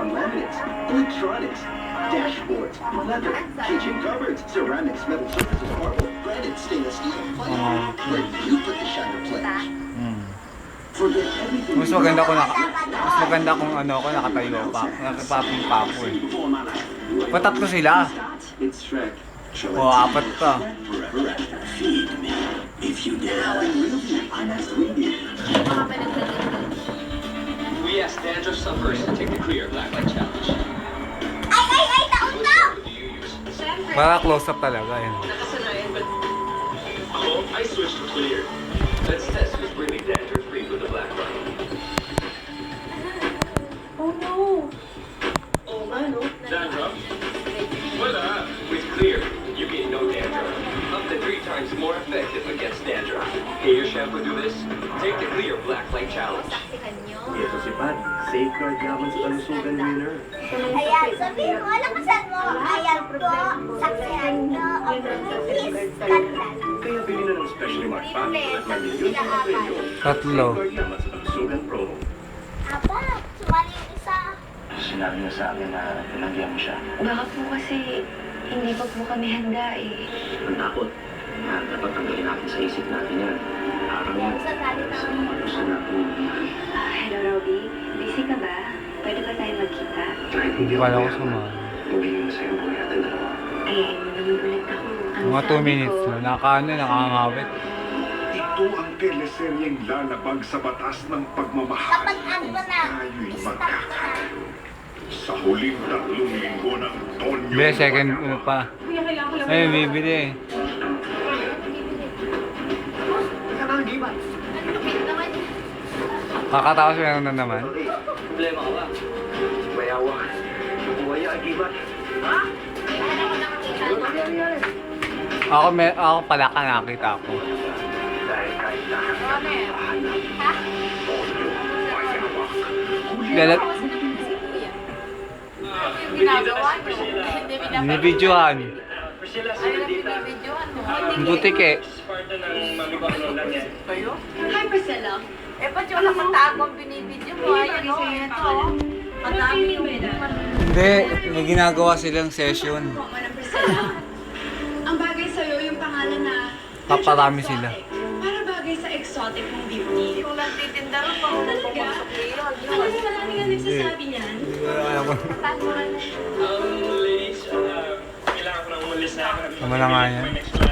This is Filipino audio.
on laminates, electronics, dashboards, leather, kitchen cupboards, ceramics, metal surfaces, marble, granite, stainless steel, plywood. Where you put the shiner pledge. Hmm. Forget everything. Mas maganda ko naka, mas maganda kung ano ako nakatayo pa. Nakapapong pa ako eh. Patatlo sila. O, apat pa. forever after. Feed me, if you dare. I'm asked we did. We asked dandruff sufferers to take the clear black light challenge. Ay, ay, ay, taon What na! shampoo do you use? Para close up talaga yun. Oh, I switched to clear. Let's test who's really dandruff free with the black light. Oh no! Oh, man, Dandruff? Wala. With clear, times more effective against dandruff. Can your shampoo do this? Take the clear black light challenge. Ito si Pat, safeguard yaman sa kalusugan winner. Ayan, sabihin mo, lakasan mo. Ayan po, saksihan nyo ang skandal. Kaya bili na ng specially marked pack at may milyon sa mga premyo. Tatlo. Safeguard yaman sa kalusugan promo. Aba, sumali yung isa. Sinabi niya sa akin na pinagyan mo siya. Baka po kasi hindi pa po kami handa eh. Ang takot. Sa isip natin yan. Araw yan. Sa mga gusto natin mangyari. Ah, hello, Robby. Busy ka ba? Pwede ba tayo magkita? Kahit hindi Wala ko mayaman, sumama. Magiging masaya ang buhay natin dalawa. Eh, nagugulat ako. Ang Mga 2 sabi minutes ko, na. Nakakaano, nakakangawit. Ito ang teleseryeng lalabag sa batas ng pagmamahal. Kapag ano na, Tayo'y stop na. magkakaroon. Sa huling tatlong linggo ng Tonyo. Be, second ano pa. Ay, bibili eh. Ano lupit naman yun? Kakatawas meron na naman. Problema ka ba? Mayawa. Buhay ang gibat. Ano ko nakakita mo? Ako, may, ako pala ka nakita ko. Dahil kahit Ano eh? Ha? Galat, Yung ginagawa nyo. Hindi ni videohan. Priscilla, Ay, mo. Ang butik eh. Sparta ng mami ko ano lang yan. Kayo? Hi, Priscilla. Eh, ba't yung walang tago ang binibidyo mo? Ayan o, ito. Ang dami yung Hindi, may ginagawa silang session. Ang bagay sa'yo yung pangalan na... Paparami sila. Para bagay sa exotic mong beauty. ko lang titinda rin pa. Talaga? Alam mo, marami nga nagsasabi niyan. Hindi ko alam ko. Um, ladies, uh, kailangan ko nang umalis na. Tama na nga yan.